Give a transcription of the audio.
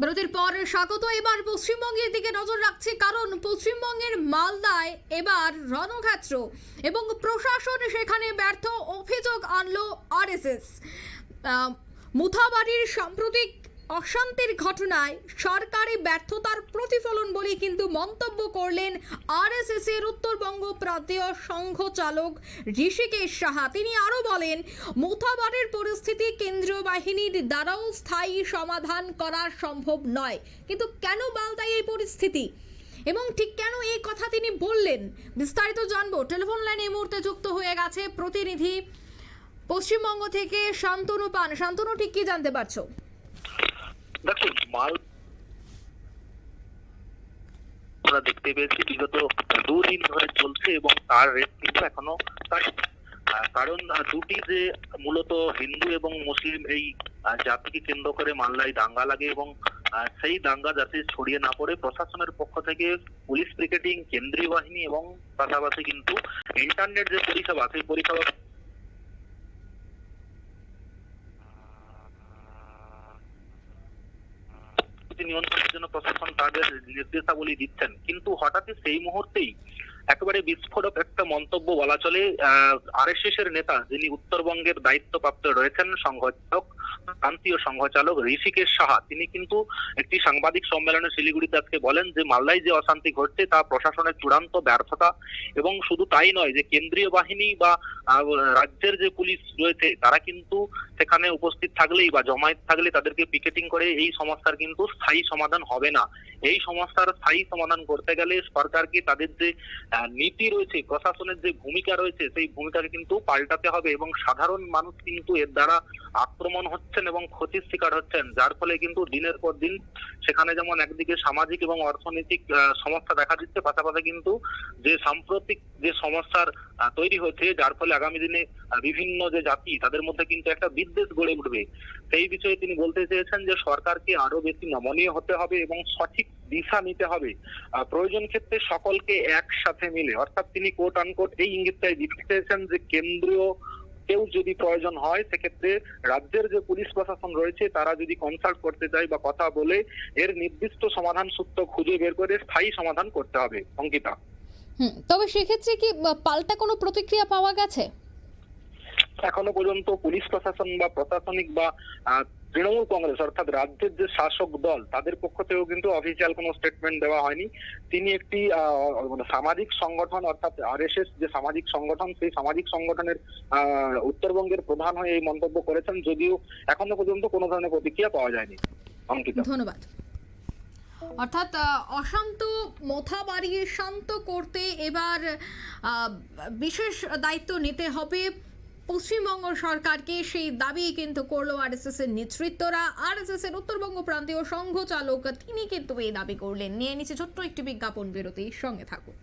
বিরতির পর স্বাগত। এবার পশ্চিমবঙ্গের দিকে নজর রাখছে কারণ পশ্চিমবঙ্গের মালদায় এবার রণক্ষেত্র এবং প্রশাসন সেখানে ব্যর্থ অভিযোগ আনলো আরএসএস। মুথাবাড়ির সাম্প্রতিক অশান্তির ঘটনায় সরকারি ব্যর্থতার প্রতিফলন বলে কিন্তু মন্তব্য করলেন আরএসএস এর উত্তরবঙ্গ প্রান্তীয় সংঘ চালক ঋষিকেশ সাহা। তিনি আরও বলেন মুথাবাড়ির পরিস্থিতি কেন্দ্রীয় বাহিনীর দ্বারাও স্থায়ী সমাধান করা সম্ভব নয়। কিন্তু কেন মালদায় এই পরিস্থিতি? এবং ঠিক কেন এই কথা তিনি বললেন? বিস্তারিত জানব। টেলিফোন লাইনে এই মুহূর্তে যুক্ত হয়ে গেছে প্রতিনিধি পশ্চিমবঙ্গ থেকে শান্তনু পান। শান্তনু, ঠিক কি জানতে পারছ? দেখুন মাল আমরা দেখতে পেয়েছি, বিগত দুদিন ধরে চলছে এবং তার রেট কিন্তু এখনও কারণ দুটি যে মূলত হিন্দু এবং মুসলিম এই জাতিকে কেন্দ্র করে মাল্লায় দাঙ্গা লাগে এবং সেই দাঙ্গা যাতে ছড়িয়ে না পড়ে, প্রশাসনের পক্ষ থেকে পুলিশ পিকেটিং, কেন্দ্রীয় বাহিনী এবং পাশাপাশি কিন্তু ইন্টারনেট যে পরিষেবা, সেই পরিষেবা পরিস্থিতি নিয়ন্ত্রণের জন্য প্রশাসন তাদের নির্দেশাবলী দিচ্ছেন। কিন্তু হঠাৎই সেই মুহূর্তেই একেবারে বিস্ফোরক একটা মন্তব্য বলা চলে আরএসএস এর নেতা যিনি উত্তরবঙ্গের দায়িত্বপ্রাপ্ত রয়েছেন সংঘচালক প্রান্তীয় সংঘচালক ঋষিকেশ সাহা, তিনি কিন্তু একটি সাংবাদিক সম্মেলনে শিলিগুড়িতে আজকে বলেন যে মাল্লায় যে অশান্তি ঘটছে তা প্রশাসনের চূড়ান্ত ব্যর্থতা এবং শুধু তাই নয় যে, কেন্দ্রীয় বাহিনী বা রাজ্যের যে পুলিশ রয়েছে, তারা কিন্তু সেখানে উপস্থিত থাকলেই বা জমায়েত থাকলে তাদেরকে পিকেটিং করে এই সমস্যার কিন্তু স্থায়ী সমাধান হবে না। এই সমস্যার স্থায়ী সমাধান করতে গেলে সরকারকে তাদের যে নীতি রয়েছে, প্রশাসনের যে ভূমিকা রয়েছে, সেই ভূমিকাকে কিন্তু পাল্টাতে হবে এবং সাধারণ মানুষ কিন্তু এর দ্বারা আক্রমণ হচ্ছেন এবং ক্ষতির শিকার হচ্ছেন, যার ফলে কিন্তু দিনের পর দিন সেখানে যেমন একদিকে সামাজিক এবং অর্থনৈতিক সমস্যা দেখা দিচ্ছে, পাশাপাশি কিন্তু যে সাম্প্রতিক যে সমস্যার তৈরি হচ্ছে যার ফলে আগামী দিনে বিভিন্ন যে জাতি, তাদের মধ্যে কিন্তু একটা বিদ্বেষ গড়ে উঠবে। সেই বিষয়ে তিনি বলতে চেয়েছেন যে সরকারকে আরও বেশি নমনীয় হতে হবে এবং সঠিক দিশা নিতে হবে। প্রয়োজন ক্ষেত্রে সকলকে একসাথে মিলে, অর্থাৎ তিনি কোট আনকোট এই ইঙ্গিতটাই দিতে চেয়েছেন যে কেন্দ্রীয় কেউ যদি প্রয়োজন হয়, সেক্ষেত্রে রাজ্যের যে পুলিশ প্রশাসন রয়েছে, তারা যদি কনসাল্ট করতে চায় বা কথা বলে, এর নির্দিষ্ট সমাধান সূত্র খুঁজে বের করে স্থায়ী সমাধান করতে হবে। অঙ্কিতা। তবে সেক্ষেত্রে কি পাল্টা কোনো প্রতিক্রিয়া পাওয়া গেছে? এখনও পর্যন্ত পুলিশ প্রশাসন বা প্রশাসনিক বা তৃণমূল কংগ্রেস অর্থাৎ রাজ্যের যে শাসক দল, তাদের পক্ষ থেকেও কিন্তু অফিসিয়াল কোনো স্টেটমেন্ট দেওয়া হয়নি। তিনি একটি মানে সামাজিক সংগঠন অর্থাৎ আরএসএস যে সামাজিক সংগঠন, সেই সামাজিক সংগঠনের উত্তরবঙ্গের প্রধান হয়ে এই মন্তব্য করেছেন, যদিও এখনও পর্যন্ত কোনো ধরনের প্রতিক্রিয়া পাওয়া যায়নি। অঙ্কিতা। ধন্যবাদ। অর্থাৎ অশান্ত, মোথা বাড়িয়ে শান্ত করতে এবার বিশেষ দায়িত্ব নিতে হবে পশ্চিমবঙ্গ সরকারকে সেই দাবি কিন্তু করল আরএসএস এর নেতৃত্বরা। আরএসএস এর উত্তরবঙ্গ প্রান্তীয় সংঘ চালক তিনি কিন্তু এই দাবি করলেন। নিয়ে নিচে ছোট্ট একটি বিজ্ঞাপন বিরতির সঙ্গে থাকুন।